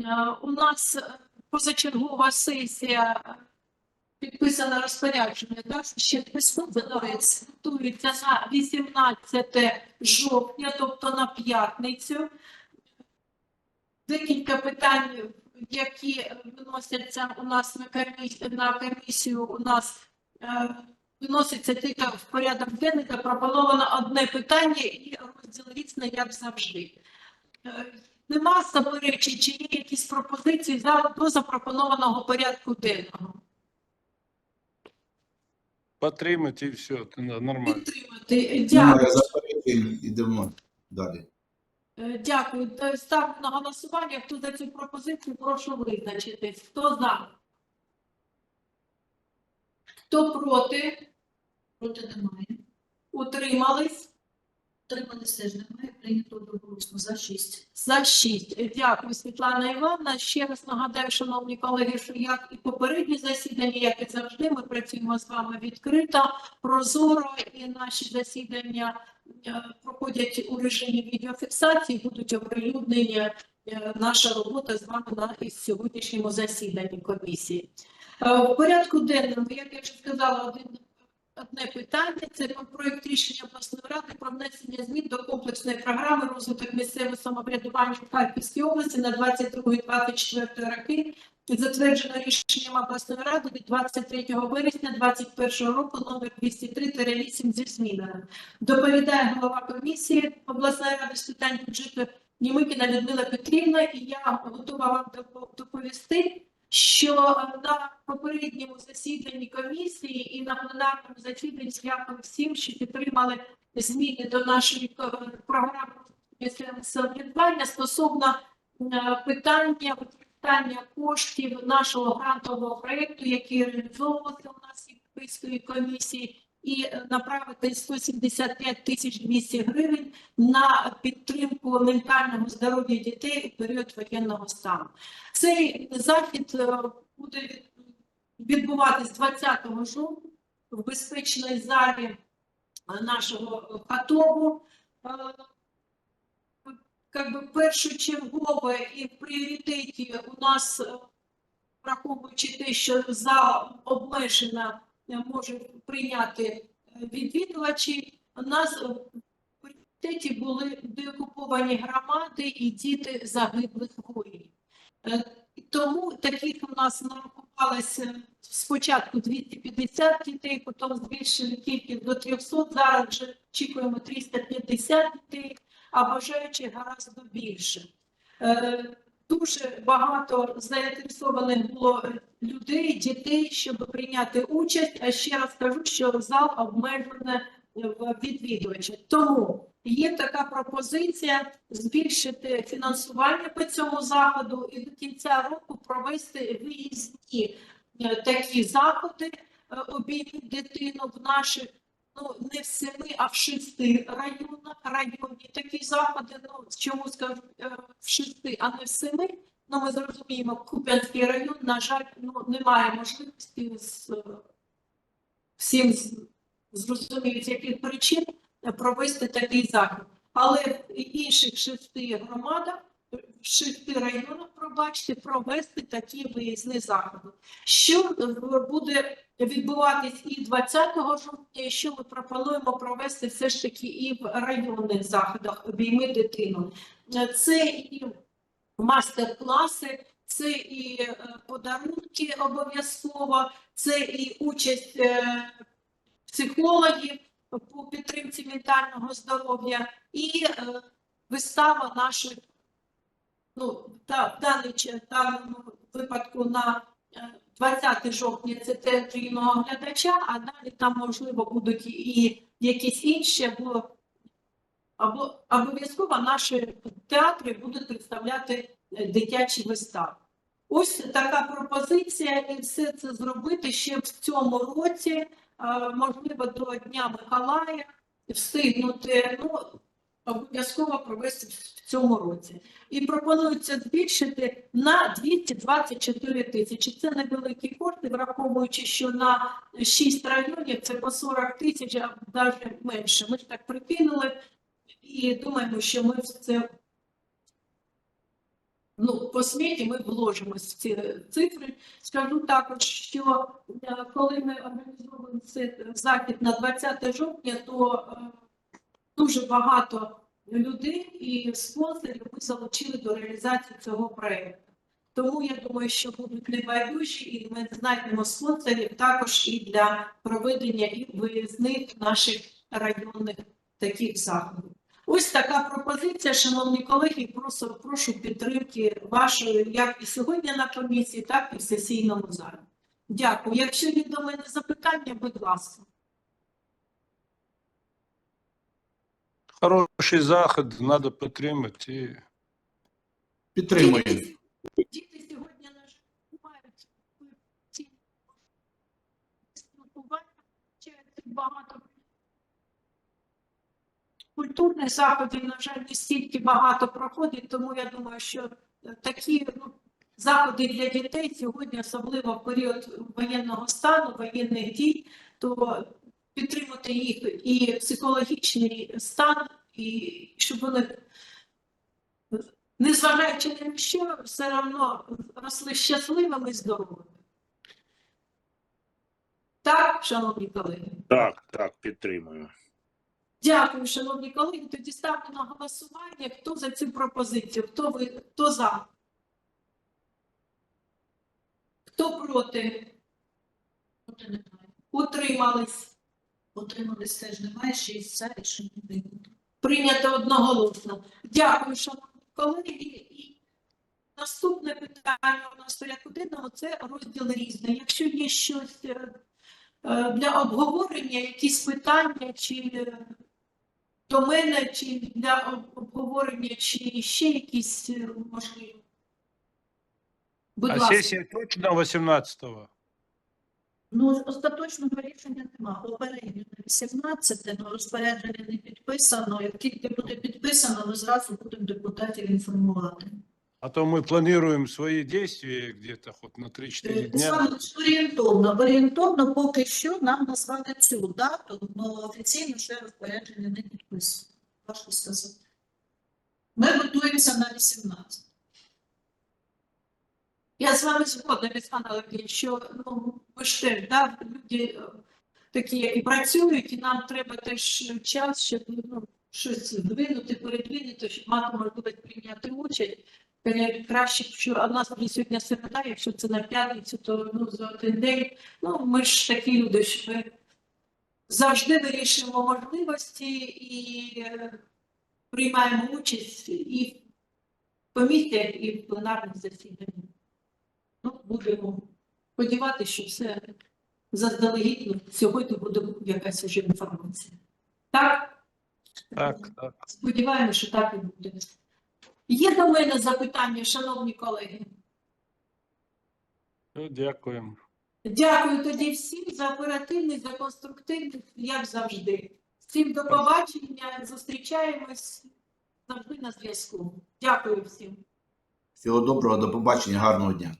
Е, У нас е, позачергова сесія е, підписана розпорядження, так? ще готується на 18 жовтня, тобто на п'ятницю. Декілька питань, які виносяться у нас на комісію, у нас е, виноситься тільки в порядок денний, та пропоновано одне питання і розділ різне, як завжди. Е, Нема заперечень, чи є якісь пропозиції до запропонованого порядку денного? Підтримати і все, це нормально. Підтримати. Дякую. Йдемо далі. Е, Дякую. Та Ставлю на голосування. Хто за цю пропозицію, прошу визначитись. Хто за? Хто проти? Проти немає. Утримались? Утримались теж немає. Прийнято одноголосно за шість. За шість. Дякую, Світлана Івановна. Ще раз нагадаю, шановні колеги, що як і попередні засідання, як і завжди, ми працюємо з вами відкрито, прозоро, і наші засідання е, проходять у режимі відеофіксації, будуть оприлюднені е, наша робота з вами на сьогоднішньому засіданні комісії. Е, В порядку денному, як я вже сказала, один Одне питання. Це про проект рішення обласної ради про внесення змін до комплексної програми розвиток місцевого самоврядування в Харківській області на 22-24 роки, затверджено рішенням обласної ради від 23 вересня 2021 року номер 203-8 зі змінами. Доповідає голова комісії обласної ради з питань бюджету Німикіна Людмила Петрівна, і я готова вам допо- доповісти що на попередньому засіданні комісії і на пленарному засіданні дякую всім, що підтримали зміни до нашої програми місцевого стосовно е, питання використання коштів нашого грантового проєкту, який реалізовувався у нас Європейської комісії, і е, направити 175 тисяч 200 гривень на підтримку ментального здоров'я дітей у період воєнного стану. Цей захід е, буде від- відбуватись 20 жовтня в безпечній залі е, нашого АТОБу. Е, Как би першочергове і в пріоритеті у нас, е, враховуючи те, що зал обмежено е, може прийняти е, відвідувачі, у нас е, в пріоритеті були деокуповані громади і діти загиблих воїнів. Е, Тому таких у нас нарахувалося спочатку 250 дітей, потім збільшили кількість до 300, зараз вже очікуємо 350 дітей, а бажаючих гораздо більше. Дуже багато заінтересованих було людей, дітей, щоб прийняти участь. А ще раз кажу, що зал обмежений в відвідувачі. Тому є така пропозиція збільшити фінансування по цьому заходу і до кінця року провести виїзні е, такі заходи, е, обійміть дитину в наших, ну не в семи, а в шести районах. Районні такі заходи. Ну чому скажу е, в шести, а не в семи. Ну, ми зрозуміємо, Куп'янський район, на жаль, ну немає можливості з е, всім зрозуміють, яких причин е, провести такий захід. Але в інших шести громадах, в шести районах, пробачте, провести такі виїзні заходи. Що буде відбуватись і 20 жовтня, і що ми пропонуємо провести все ж таки і в районних заходах обійми дитину. Це і мастер-класи, це і е, подарунки обов'язково, це і участь е, психологів по підтримці ментального здоров'я і е, вистава наших, ну, та, в даному випадку на 20 жовтня це театр юного глядача, а далі там, можливо, будуть і якісь інші, або, або обов'язково наші театри будуть представляти е, дитячі вистави. Ось така пропозиція, і все це зробити ще в цьому році, е, можливо, до Дня Миколая, встигнути, ну, обов'язково провести в цьому році. І пропонується збільшити на 224 тисячі. Це невеликі кошти, враховуючи, що на 6 районів це по 40 тисяч, а навіть менше. Ми ж так прикинули і думаємо, що ми це ну, по сміті ми вложимось в ці цифри. Скажу також, що е, коли ми організовуємо цей захід на 20 жовтня, то е, дуже багато людей і спонсорів ми залучили до реалізації цього проєкту. Тому я думаю, що будуть небайдужі, і ми знайдемо спонсорів також і для проведення і виїзних наших районних таких заходів. Ось така пропозиція, шановні колеги, прошу, прошу підтримки вашої, як і сьогодні на комісії, так і в сесійному залі. Дякую. Якщо є до мене запитання, будь ласка. Хороший заход, треба підтримати. Підтримуємо. Діти сьогодні, на жаль, мають спілкування, багато культурних заходів, на жаль, не стільки багато проходить, тому я думаю, що такі ну, заходи для дітей сьогодні, особливо в період воєнного стану, воєнних дій, то підтримати їх і психологічний стан, і щоб вони незважаючи на що, все одно росли щасливими і здоровими. Так, шановні колеги. Так, так, підтримую. Дякую, шановні колеги. Тоді ставлю на голосування. Хто за цю пропозицію? Хто ви хто за? Хто проти? Утримались. Утримались теж немає, шість за, рішення прийнято. Прийнято одноголосно. Дякую, шановні колеги. І наступне питання у нас порядку денному це розділ різне. Якщо є щось е, е, для обговорення, якісь питання, чи до мене, чи для обговорення, чи ще якісь е, можливо. Будь А ласка. сесія точно 18-го? Ну, остаточного рішення нема. Попередньо на 18, але розпорядження не підписано. Як тільки буде підписано, ми зразу будемо депутатів інформувати. А то ми плануємо свої дії где-то хоч на 3-4 Е, дня. Орієнтовно, орієнтовно поки що нам назвали цю дату, але офіційно ще розпорядження не підписано. Важко сказати. Ми готуємося на 18. Я з вами згодна, Олександр Олексійович, що ну, ми да, люди е, такі, які працюють, і нам треба теж час, щоб ну, щось здвинути, передвинути, щоб мати можливість прийняти участь. Е, Краще, що а нас сьогодні середа, якщо це на п'ятницю, то ну, за один день. Ну, ми ж такі люди, що ми завжди вирішуємо можливості і е, приймаємо участь і в комісіях, і в пленарних засіданнях. Ну, будемо сподіватися, що все заздалегідь ну, сьогодні буде якась вже інформація. Так? Так, так. Сподіваємося, що так і буде. Є до мене запитання, шановні колеги. Дякуємо. Дякую тоді всім за оперативність, за конструктивність, як завжди. Всім до побачення, зустрічаємось завжди на зв'язку. Дякую всім. Всього доброго, до побачення, гарного дня.